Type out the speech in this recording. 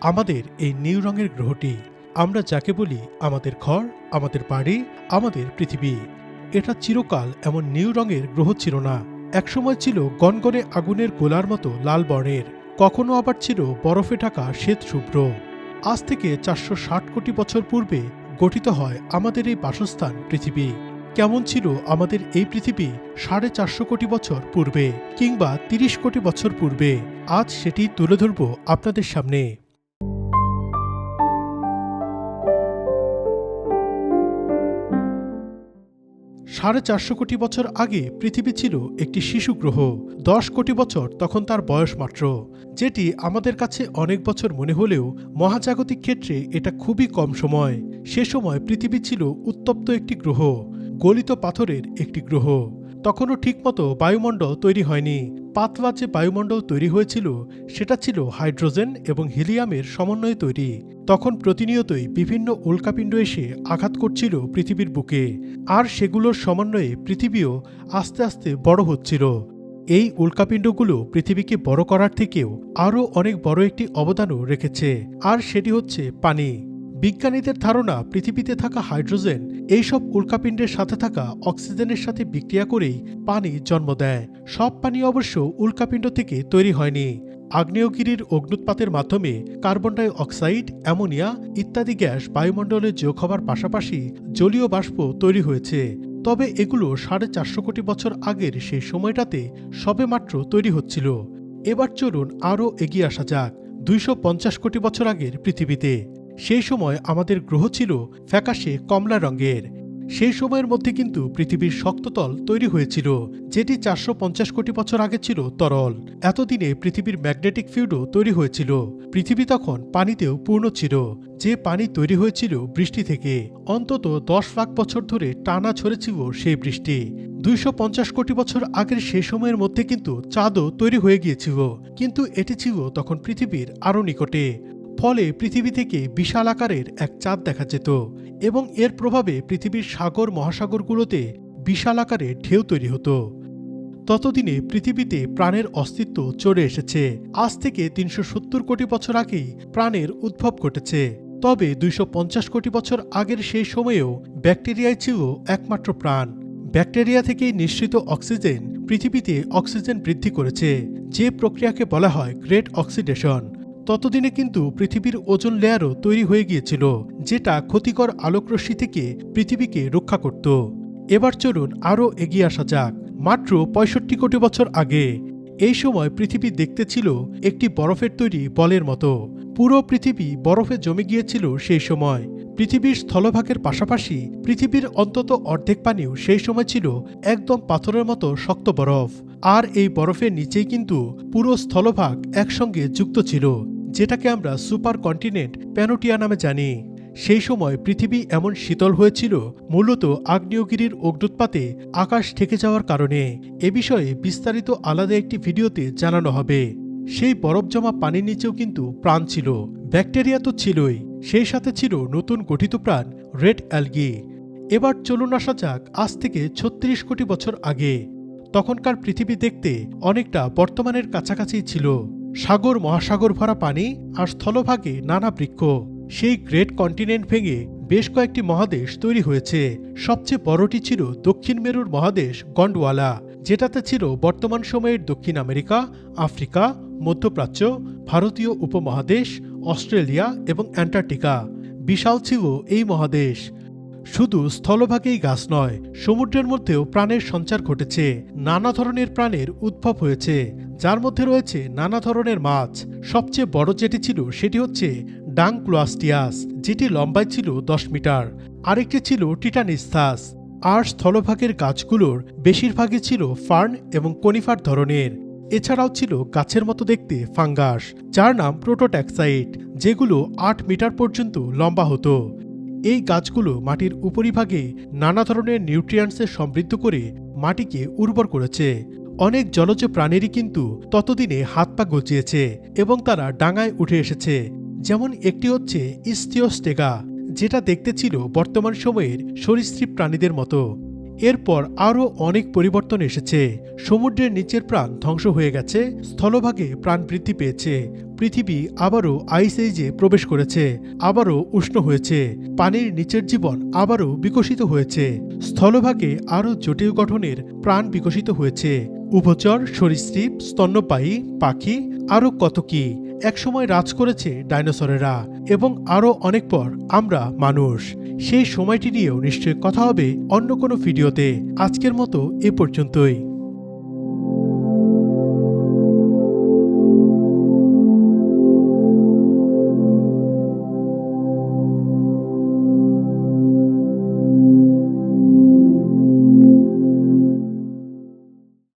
আমাদের এই নীল রঙের গ্রহটি। আমরা যাকে বলি আমাদের ঘর, আমাদের বাড়ি, আমাদের পৃথিবী। এটা চিরকাল এমন নীল রঙের গ্রহ ছিল না। একসময় ছিল গনগনে আগুনের গোলার মতো লাল বর্ণের, কখনো আবার ছিল বরফে ঢাকা শ্বেত শুভ্র। আজ থেকে চারশো ষাট কোটি বছর পূর্বে গঠিত হয় আমাদের এই বাসস্থান পৃথিবী। কেমন ছিল আমাদের এই পৃথিবী সাড়ে চারশো কোটি বছর পূর্বে কিংবা তিরিশ কোটি বছর পূর্বে? আজ সেটি তুলে ধরব আপনাদের সামনে। সাড়ে চারশো কোটি বছর আগে পৃথিবী ছিল একটি শিশু গ্রহ। দশ কোটি বছর তখন তার বয়স মাত্র। যেটি আমাদের কাছে অনেক বছর মনে হলেও মহাজাগতিক ক্ষেত্রে এটা খুবই কম সময়। সে সময় পৃথিবী ছিল উত্তপ্ত একটি গ্রহ, গলিত পাথরের একটি গ্রহ। তখনও ঠিকমতো বায়ুমণ্ডল তৈরি হয়নি। পাতলা যে বায়ুমণ্ডল তৈরি হয়েছিল, সেটা ছিল হাইড্রোজেন এবং হিলিয়ামের সমন্বয়ে তৈরি। তখন প্রতিনিয়তই বিভিন্ন উল্কাপিণ্ড এসে আঘাত করছিল পৃথিবীর বুকে, আর সেগুলোর সমন্বয়ে পৃথিবীও আস্তে আস্তে বড় হচ্ছিল। এই উল্কাপিণ্ডগুলো পৃথিবীকে বড় করার থেকেও আরও অনেক বড় একটি অবদানও রেখেছে, আর সেটি হচ্ছে পানি। বিজ্ঞানীদের ধারণা, পৃথিবীতে থাকা হাইড্রোজেন, এইসব উল্কাপিণ্ডের সাথে থাকা অক্সিজেনের সাথে বিক্রিয়া করেই পানি জন্ম দেয়। সব পানি অবশ্য উল্কাপিণ্ড থেকে তৈরি হয়নি। আগ্নেয়গিরির অগ্নুৎপাতের মাধ্যমে কার্বন ডাই অক্সাইড অ্যামোনিয়া ইত্যাদি গ্যাস বায়ুমণ্ডলে যোগ হওয়ার পাশাপাশি জলীয় বাষ্প তৈরি হয়েছে। তবে এগুলো সাড়ে চারশো কোটি বছর আগের সেই সময়টাতে সবেমাত্র তৈরি হচ্ছিল। এবার চলুন আরও এগিয়ে আসা যাক, দুইশো পঞ্চাশ কোটি বছর আগের পৃথিবীতে। সেই সময় আমাদের গ্রহ ছিল ফ্যাকাশে কমলা রঙের। সেই সময়ের মধ্যে কিন্তু পৃথিবীর শক্ততল তৈরি হয়েছিল, যেটি চারশো পঞ্চাশ কোটি বছর আগে ছিল তরল। এতদিনে পৃথিবীর ম্যাগনেটিক ফিল্ডও তৈরি হয়েছিল। পৃথিবী তখন পানিতেও পূর্ণ ছিল, যে পানি তৈরি হয়েছিল বৃষ্টি থেকে। অন্তত দশ লাখ বছর ধরে টানা ছড়েছিল সেই বৃষ্টি। দুইশ পঞ্চাশ কোটি বছর আগের সেই সময়ের মধ্যে কিন্তু চাঁদও তৈরি হয়ে গিয়েছিল, কিন্তু এটি ছিল তখন পৃথিবীর আরও নিকটে। ফলে পৃথিবী থেকে বিশাল আকারের এক চাঁদ দেখা যেত এবং এর প্রভাবে পৃথিবীর সাগর মহাসাগরগুলোতে বিশাল আকারে ঢেউ তৈরি হতো। ততদিনে পৃথিবীতে প্রাণের অস্তিত্ব চড়ে এসেছে। আজ থেকে তিনশো সত্তর কোটি বছর আগেই প্রাণের উদ্ভব ঘটেছে। তবে দুইশো পঞ্চাশ কোটি বছর আগের সেই সময়েও ব্যাকটেরিয়াই ছিল একমাত্র প্রাণ। ব্যাকটেরিয়া থেকে নিঃসৃত অক্সিজেন পৃথিবীতে অক্সিজেন বৃদ্ধি করেছে, যে প্রক্রিয়াকে বলা হয় গ্রেট অক্সিডেশন। ততদিনে কিন্তু পৃথিবীর ওজন লেয়ারও তৈরি হয়ে গিয়েছিল, যেটা ক্ষতিকর আলোকরশ্মি থেকে পৃথিবীকে রক্ষা করত। এবার চলুন আরও এগিয়ে আসা যাক। মাত্র পঁয়ষট্টি কোটি বছর আগে, এই সময় পৃথিবী দেখতে ছিল একটি বরফের তৈরি বলের মতো। পুরো পৃথিবী বরফে জমে গিয়েছিল সেই সময়। পৃথিবীর স্থলভাগের পাশাপাশি পৃথিবীর অন্তত অর্ধেক পানিও সেই সময় ছিল একদম পাথরের মতো শক্ত বরফ। আর এই বরফের নিচেই কিন্তু পুরো স্থলভাগ একসঙ্গে যুক্ত ছিল। যেটাকে আমরা সুপার কন্টিনেন্ট প্যানোটিয়া নামে জানি। সেই সময় পৃথিবী এমন শীতল হয়েছিল, মূলত আগ্নেয়গিরির অগ্নুৎপাতে আকাশ ঠেকে যাওয়ার কারণে। এ বিষয়ে বিস্তারিত আলাদা একটি ভিডিওতে জানানো হবে। সেই বরফ জমা পানির নিচেও কিন্তু প্রাণ ছিল। ব্যাকটেরিয়া তো ছিলই। সেই সাথে ছিল নতুন গঠিত প্রাণ, রেড অ্যালগি। এবার চলুন আসা যাক আজ থেকে ছত্রিশ কোটি বছর আগে। তখনকার পৃথিবী দেখতে অনেকটা বর্তমানের কাছাকাছি ছিল। সাগর মহাসাগর ভরা পানি আর স্থলভাগে নানা বৃক্ষ। সেই গ্রেট কন্টিনেন্ট ভেঙে বেশ কয়েকটি মহাদেশ তৈরি হয়েছে। সবচেয়ে বড়টি ছিল দক্ষিণ মেরুর মহাদেশ গন্ডওয়ালা, যেটাতে ছিল বর্তমান সময়ের দক্ষিণ আমেরিকা, আফ্রিকা, মধ্যপ্রাচ্য, ভারতীয় উপমহাদেশ, অস্ট্রেলিয়া এবং অ্যান্টার্কটিকা। বিশাল ছিল এই মহাদেশ। শুধু স্থলভাগেই গাছ নয়, সমুদ্রের মধ্যেও প্রাণের সঞ্চার ঘটেছে। নানা ধরনের প্রাণের উদ্ভব হয়েছে, যার মধ্যে রয়েছে নানা ধরনের মাছ। সবচেয়ে বড় যেটি ছিল, সেটি হচ্ছে ডাং ক্লোয়াস্টিয়াস যেটি লম্বায় ছিল দশ মিটার। আরেকটি ছিল টিটানিস্থাস। আর স্থলভাগের গাছগুলোর বেশিরভাগই ছিল ফার্ন এবং কনিফার ধরনের। এছাড়াও ছিল গাছের মতো দেখতে ফাঙ্গাস, যার নাম প্রোটোট্যাক্সাইট, যেগুলো আট মিটার পর্যন্ত লম্বা হতো। এই গাছগুলো মাটির উপরিভাগে নানা ধরনের নিউট্রিয়েন্টসে সমৃদ্ধ করে মাটিকে উর্বর করেছে। অনেক জলজ প্রাণীরই কিন্তু ততদিনে হাত পা গজিয়েছে এবং তারা ডাঙায় উঠে এসেছে। যেমন একটি হচ্ছে ইস্তিওস্টেগা, যেটা দেখতে ছিল বর্তমান সময়ের সরীসৃপ প্রাণীদের মতো। এরপর আরও অনেক পরিবর্তন এসেছে। সমুদ্রের নিচের প্রাণ ধ্বংস হয়ে গেছে, স্থলভাগে প্রাণ বৃদ্ধি পেয়েছে। পৃথিবী আবারও আইস এজে প্রবেশ করেছে, আবারও উষ্ণ হয়েছে। পানির নিচের জীবন আবারও বিকশিত হয়েছে। স্থলভাগে আরও জটিল গঠনের প্রাণ বিকশিত হয়েছে। উভচর, সরীসৃপ, স্তন্যপায়ী, পাখি, আরও কত কি? একসময় রাজ করেছে ডাইনোসরেরা এবং আরও অনেক পর আমরা মানুষ। সেই সময়টি নিয়েও নিশ্চয়ই কথা হবে অন্য কোনো ভিডিওতে। আজকের মতো এ পর্যন্তই।